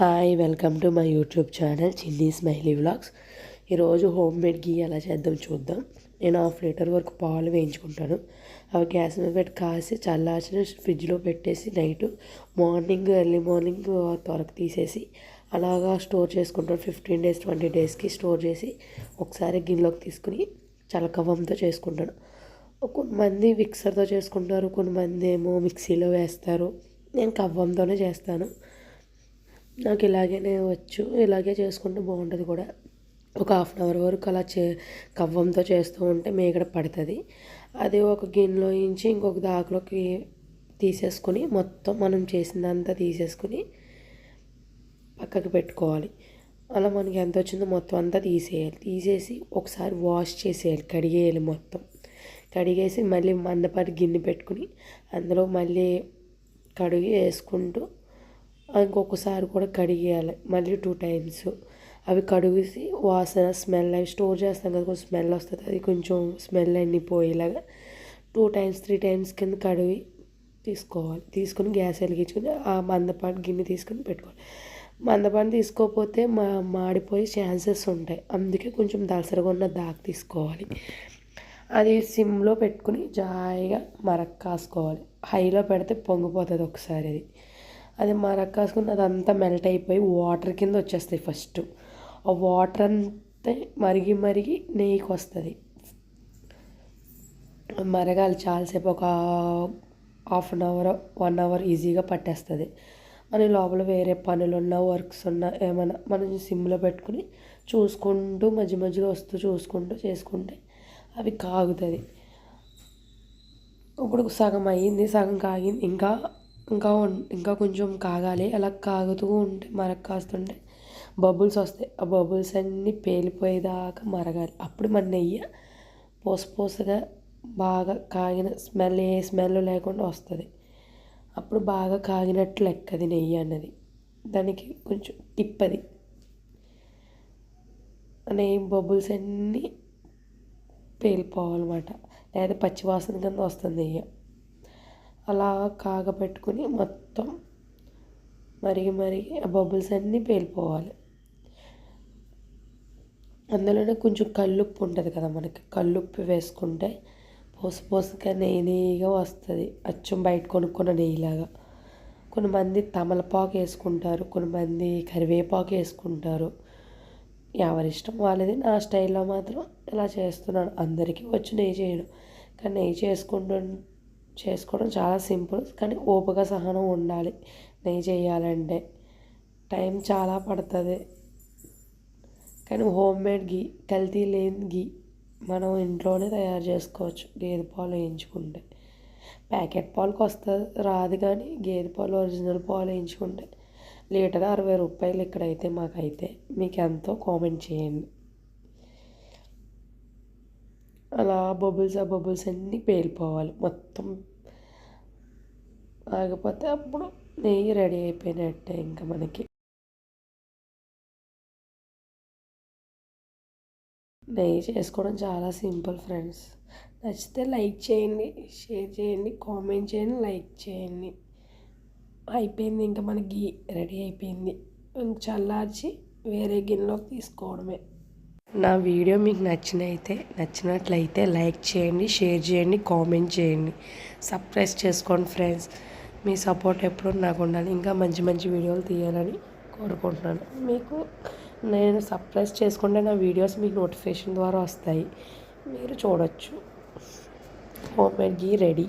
Hi welcome to my YouTube channel chilli smiley vlogs ఈరోజు home made ghee ఎలా చేద్దాం చూద్దాం. నేను హాఫ్ లీటర్ వరకు పాలు వేయించుకుంటాను. అవి గ్యాస్ మీద పెట్టి కాసి చల్లార్చిన ఫ్రిడ్జ్లో పెట్టేసి నైట్ మార్నింగ్ ఎర్లీ మార్నింగ్ త్వరకు తీసేసి అలాగా స్టోర్ చేసుకుంటాను. ఫిఫ్టీన్ డేస్ ట్వంటీ డేస్కి స్టోర్ చేసి ఒకసారి గిన్నెలోకి తీసుకుని చలకవంతో చేసుకుంటాను. కొంతమంది మిక్సర్తో చేసుకుంటారు కొంతమంది ఏమో మిక్సీలో వేస్తారు. నేను కవ్వంతోనే చేస్తాను. నాకు ఇలాగే వచ్చు. ఇలాగే చేసుకుంటే బాగుంటుంది కూడా. ఒక హాఫ్ అన్ అవర్ వరకు అలా చే కవ్వంతో చేస్తూ ఉంటే మేగడ పడుతుంది. అది ఒక గిన్నెలో నుంచి ఇంకొక దాకలోకి తీసేసుకొని మొత్తం మనం చేసిందంతా తీసేసుకొని పక్కకి పెట్టుకోవాలి. అలా మనకి ఎంత వచ్చిందో మొత్తం అంతా తీసేయాలి. తీసేసి ఒకసారి వాష్ చేసేయాలి. కడిగేయాలి మొత్తం. కడిగేసి మళ్ళీ మందపాటి గిన్నె పెట్టుకుని అందులో మళ్ళీ కడిగి వేసుకుంటూ ఇంకొకసారి కూడా కడిగేయాలి. మళ్ళీ టూ టైమ్స్ అవి కడిగేసి వాసన స్మెల్ అవి స్టోర్ చేస్తాం కదా కొంచెం స్మెల్ వస్తుంది. అది కొంచెం స్మెల్ అన్ని పోయేలాగా టూ టైమ్స్ త్రీ టైమ్స్ కింద కడిగి తీసుకోవాలి. తీసుకుని గ్యాస్ వెలిగించుకుని ఆ మందపాటి గిన్నె తీసుకుని పెట్టుకోవాలి. మందపాటి తీసుకోకపోతే మా మాడిపోయే ఛాన్సెస్ ఉంటాయి. అందుకే కొంచెం దసరగా ఉన్న దాకా తీసుకోవాలి. అది సిమ్లో పెట్టుకుని జాయిగా మరక్ కాసుకోవాలి హైలో పెడితే పొంగిపోతుంది ఒకసారి అది. అది మరక్కాసుకుని అదంతా మెల్ట్ అయిపోయి వాటర్ కింద వచ్చేస్తాయి ఫస్ట్ ఆ వాటర్ అంతా మరిగి మరిగి నెయ్యికి వస్తుంది. మరగాలి చాలాసేపు ఒక half an hour one hour ఈజీగా పట్టేస్తుంది. మన లోపల వేరే పనులు ఉన్నా వర్క్స్ ఉన్నా ఏమైనా మనం సిమ్లో పెట్టుకుని చూసుకుంటూ మధ్య మధ్యలో వస్తూ చూసుకుంటూ చేసుకుంటే అవి కాగుతుంది. ఇప్పుడు సగం అయ్యింది సగం కాగింది ఇంకా ఇంకా ఇంకా కొంచెం కాగాలి. అలా కాగుతూ ఉంటే మరగ కాస్తుంటే బబుల్స్ వస్తాయి. ఆ బబుల్స్ అన్నీ పేలిపోయేదాకా మరగాలి. అప్పుడు మన నెయ్యి పోస పోసగా బాగా కాగిన స్మెల్ ఏ స్మెల్ లేకుండా వస్తుంది. అప్పుడు బాగా కాగినట్లు లెక్కది నెయ్యి అన్నది. దానికి కొంచెం టిప్పది నెయ్యి బబుల్స్ అన్నీ పేలిపోవాలన్నమాట. లేదా పచ్చివాసన కింద వస్తుంది నెయ్యి. అలా కాగపెట్టుకుని మొత్తం మరిగి మరిగి ఆ బబుల్స్ అన్నీ పేలిపోవాలి. అందులోనే కొంచెం కల్లుప్పు ఉంటుంది కదా మనకి. కల్లుప్పు వేసుకుంటే పోసు పోసుగా నెయ్యి నెయ్యిగా వస్తుంది. అచ్చం బయట కొనుక్కున్న నెయ్యిలాగా. కొంతమంది తమలపాకు వేసుకుంటారు కొంతమంది కరివేపాకు వేసుకుంటారు. ఎవరిష్టం వాళ్ళది. నా స్టైల్లో మాత్రం ఇలా చేస్తున్నాను. అందరికీ వచ్చి నెయ్యి చేయడం కానీ నెయ్యి చేసుకుంటుంటే చేసుకోవడం చాలా సింపుల్ కానీ ఓపిక సహనం ఉండాలి. నెయ్యి చేయాలంటే టైం చాలా పడుతుంది. కానీ హోమ్ మేడ్ గీ కల్తీ లేని గీ మనం ఇంట్లోనే తయారు చేసుకోవచ్చు. గేదె పాలు వేయించుకుంటే ప్యాకెట్ పాలకు వస్తుంది రాదు కానీ గేదె పాలు ఒరిజినల్ పాలు వేయించుకుంటే లీటర్ అరవై రూపాయలు ఇక్కడైతే మాకైతే. మీకు ఎంతో కామెంట్ చేయండి అలా బబుల్స్ ఆ బబుల్స్ అన్నీ పేలిపోవాలి. మొత్తం ఆగిపోతే అప్పుడు నెయ్యి రెడీ అయిపోయినట్టే ఇంకా మనకి. నెయ్యి చేసుకోవడం చాలా సింపుల్ ఫ్రెండ్స్. నచ్చితే లైక్ చేయండి షేర్ చేయండి కామెంట్ చేయండి లైక్ చేయండి. అయిపోయింది ఇంకా మనకి రెడీ అయిపోయింది. చల్లార్చి వేరే గిన్నెలోకి తీసుకోవడమే. నా వీడియో మీకు నచ్చినైతే నచ్చినట్లయితే లైక్ చేయండి షేర్ చేయండి కామెంట్ చేయండి. సబ్స్క్రైబ్ చేసుకోండి ఫ్రెండ్స్. మీ సపోర్ట్ ఎప్పుడు నాకు ఉండాలి. ఇంకా మంచి మంచి వీడియోలు తీయాలని కోరుకుంటున్నాను. మీకు నేను సబ్స్క్రైబ్ చేసుకుంటే నా వీడియోస్ మీకు నోటిఫికేషన్ ద్వారా వస్తాయి. మీరు చూడొచ్చు. Homemade ghee ready.